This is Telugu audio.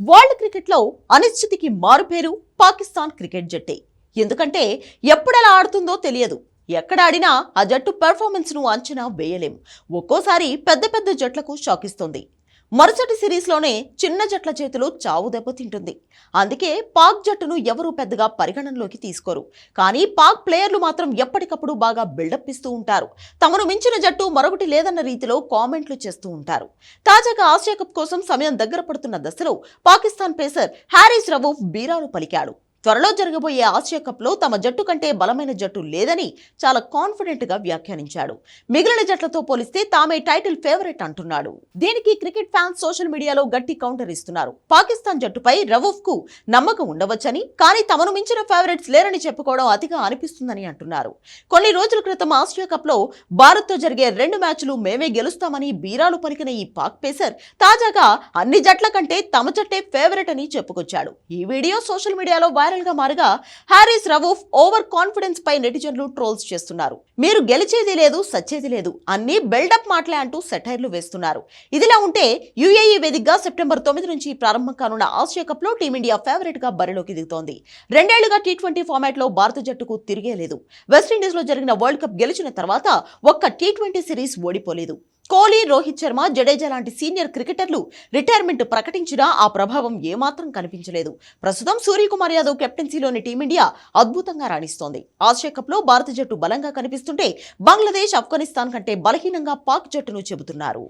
వరల్డ్ క్రికెట్లో అనిశ్చితికి మారుపేరు పాకిస్తాన్ క్రికెట్ జట్టే. ఎందుకంటే ఎప్పుడెలా ఆడుతుందో తెలియదు. ఎక్కడ ఆడినా ఆ జట్టు పెర్ఫార్మెన్స్ను అంచనా వేయలేం. ఒక్కోసారి పెద్ద పెద్ద జట్లకు షాకిస్తుంది. మరుసటి సిరీస్లోనే చిన్న జట్ల చేతిలో చావు దెబ్బతింటుంది అందుకే పాక్ జట్టును ఎవరూ పెద్దగా పరిగణనలోకి తీసుకోరు. కానీ పాక్ ప్లేయర్లు మాత్రం ఎప్పటికప్పుడు బాగా బిల్డప్ ఇస్తూ ఉంటారు. తమను మించిన జట్టు మరొకటి లేదన్న రీతిలో కామెంట్లు చేస్తూ ఉంటారు. తాజాగా ఆసియా కప్ కోసం సమయం దగ్గర పడుతున్న దశలో పాకిస్తాన్ పేసర్ హ్యారీస్ రవూఫ్ బీరాలు పలికాడు. త్వరలో జరగబోయే ఆసియా కప్లో తమ జట్టు కంటే బలమైన జట్టు లేదని చాలా కాన్ఫిడెంట్గా వ్యాఖ్యానించాడు. మిగిలిన జట్లతో పోలిస్తే తామే టైటిల్ ఫేవరెట్ అంటున్నాడు. దీనికి క్రికెట్ ఫ్యాన్స్ సోషల్ మీడియాలో గట్టి కౌంటర్ ఇస్తున్నారు. పాకిస్తాన్ జట్టుపై రవూఫ్కు నమ్మకం ఉండవచ్చని కానీ తమను మించిన ఫేవరెట్స్ లేరని చెప్పుకోవడం అతిగా అనిపిస్తుందని అంటున్నారు. కొన్ని రోజుల క్రితం ఆసియా కప్లో భారత్తో జరిగే రెండు మ్యాచ్లు మేమే గెలుస్తామని బీరాలు పలికిన ఈ పాక్ పేసర్ తాజాగా అన్ని జట్ల కంటే తమ జట్టే ఫేవరెట్ అని చెప్పుకొచ్చాడు. ఈ వీడియో సోషల్ మీడియాలో వైరల్ గా మారగా హ్యారీస్ రవూఫ్ ఓవర్ కాన్ఫిడెన్స్ పై నెటిజన్లు ట్రోల్స్ చేస్తున్నారు. మీరు గెలిచేది లేదు సచ్చేది లేదు అన్ని బిల్డప్ మాటలే అంటూ సెటైర్లు వేస్తున్నారు. ఇదిలా ఉంటే యుఏఈ వేదికగా సెప్టెంబర్ తొమ్మిది నుంచి ప్రారంభం కానున్న ఆసియా కప్లో టీమిండియా ఫేవరెట్గా బరిలోకి దిగుతోంది. రెండేళ్ళుగా టీ ట్వంటీ ఫార్మాట్లో భారత జట్టుకు తిరిగే లేదు. వెస్టిండీస్లో జరిగిన వరల్డ్ కప్ గెలిచిన తర్వాత ఒక్క టీ ట్వంటీ సిరీస్ ఓడిపోలేదు. కోహ్లీ రోహిత్ శర్మ జడేజా లాంటి సీనియర్ క్రికెటర్లు రిటైర్మెంట్ ప్రకటించినా ఆ ప్రభావం ఏమాత్రం కనిపించలేదు. ప్రస్తుతం సూర్యకుమార్ యాదవ్ కెప్టెన్సీలోని టీమిండియా అద్భుతంగా రాణిస్తోంది. ఆసియా కప్లో భారత జట్టు బలంగా కనిపిస్తుంటే బంగ్లాదేశ్ ఆఫ్ఘనిస్తాన్ కంటే బలహీనంగా పాక్ జట్టును చెబుతున్నారు.